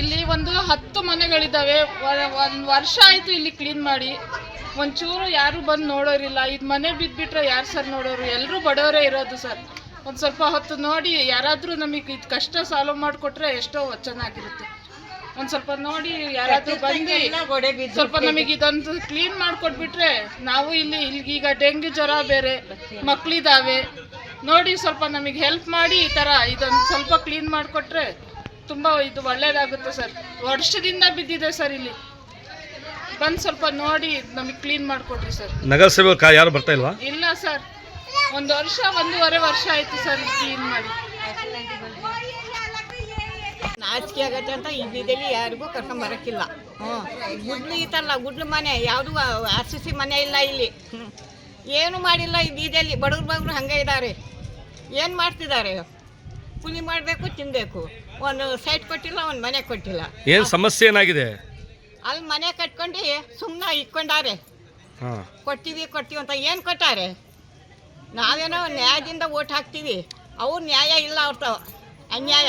ಇಲ್ಲಿ ಒಂದು ಹತ್ತು ಮನೆಗಳಿದ್ದಾವೆ. ಒಂದು ವರ್ಷ ಆಯಿತು ಇಲ್ಲಿ ಕ್ಲೀನ್ ಮಾಡಿ. ಒಂಚೂರು ಯಾರು ಬಂದು ನೋಡೋರಿಲ್ಲ. ಇದು ಮನೆ ಬಿದ್ದುಬಿಟ್ರೆ ಯಾರು ಸರ್ ನೋಡೋರು? ಎಲ್ಲರೂ ಬಡವರೇ ಇರೋದು ಸರ್ ಒಂದು ಸ್ವಲ್ಪ ಹೊತ್ತು ನೋಡಿ ಯಾರಾದರೂ ನಮಗೆ ಇದು ಕಷ್ಟ ಸಾಲ್ವ್ ಮಾಡಿಕೊಟ್ರೆ ಎಷ್ಟೋ ಚೆನ್ನಾಗಿರುತ್ತೆ. ಒಂದು ಸ್ವಲ್ಪ ನೋಡಿ ಯಾರಾದರೂ ಬಂದು ಸ್ವಲ್ಪ ನಮಗೆ ಇದೊಂದು ಕ್ಲೀನ್ ಮಾಡಿಕೊಟ್ಬಿಟ್ರೆ ನಾವು ಇಲ್ಲಿ ಇಲ್ಲಿ ಈಗ ಡೆಂಗ್ಯೂ ಜ್ವರ ಬೇರೆ ಮಕ್ಕಳಿದ್ದಾವೆ ನೋಡಿ ಸ್ವಲ್ಪ ನಮಗೆ ಹೆಲ್ಪ್ ಮಾಡಿ ಈ ಥರ ಇದೊಂದು ಸ್ವಲ್ಪ ಕ್ಲೀನ್ ಮಾಡಿಕೊಟ್ರೆ ತುಂಬ ಇದು ಒಳ್ಳೇದಾಗುತ್ತೆ ಸರ್. ವರ್ಷದಿಂದ ಬಿದ್ದಿದೆ ಸರ್ ಇಲ್ಲಿ. ಬಂದು ಸ್ವಲ್ಪ ನೋಡಿ ನಮಗೆ ಕ್ಲೀನ್ ಮಾಡಿಕೊಡ್ರಿ ಸರ್. ನಗರಸಭೆ ಯಾರು ಬರ್ತಾ ಇಲ್ವಾ? ಇಲ್ಲ ಸರ್. ಒಂದು ವರ್ಷ ಒಂದೂವರೆ ವರ್ಷ ಆಯಿತು ಸರ್ ಕ್ಲೀನ್ ಮಾಡಿ. ನಾಚಿಕೆ ಆಗತ್ತೆ ಅಂತ ಈ ಬೀದಿಯಲ್ಲಿ ಯಾರಿಗೂ ಕರ್ಕೊಂಡ್ ಬರಕ್ಕಿಲ್ಲ. ಹ್ಞೂ. ಗುಡ್ಲು ಇತ್ತಲ್ಲ ಗುಡ್ಲು ಮನೆ ಯಾವುದು ಆರ್ ಸಿ ಸಿ ಮನೆ ಇಲ್ಲ ಇಲ್ಲಿ. ಹ್ಮ್. ಏನು ಮಾಡಿಲ್ಲ ಈ ಬೀದಿಯಲ್ಲಿ. ಬಡವ್ರು ಬಗ್ರು ಹಂಗೆ ಇದ್ದಾರೆ ಏನು ಮಾಡ್ತಿದ್ದಾರೆ ಕೂಲಿ ಮಾಡಬೇಕು ತಿನ್ನಬೇಕು ಒಂದು ಸೈಟ್ ಕೊಟ್ಟಿಲ್ಲ ಒಂದು ಮನೆ ಕೊಟ್ಟಿಲ್ಲ. ಏನು ಸಮಸ್ಯೆ ಏನಾಗಿದೆ? ಅಲ್ಲಿ ಮನೆ ಕಟ್ಕೊಂಡು ಸುಮ್ಮನೆ ಇಕ್ಕೊಂಡಾರೆ. ಹಾಂ. ಕೊಡ್ತೀವಿ ಕೊಡ್ತೀವಿ ಅಂತ ಏನು ಕೊಟ್ಟಾರೆ? ನಾವೇನೋ ನ್ಯಾಯದಿಂದ ಓಟ್ ಹಾಕ್ತೀವಿ. ಅವ್ರು ನ್ಯಾಯ ಇಲ್ಲ ಅವ್ರ ಅನ್ಯಾಯ.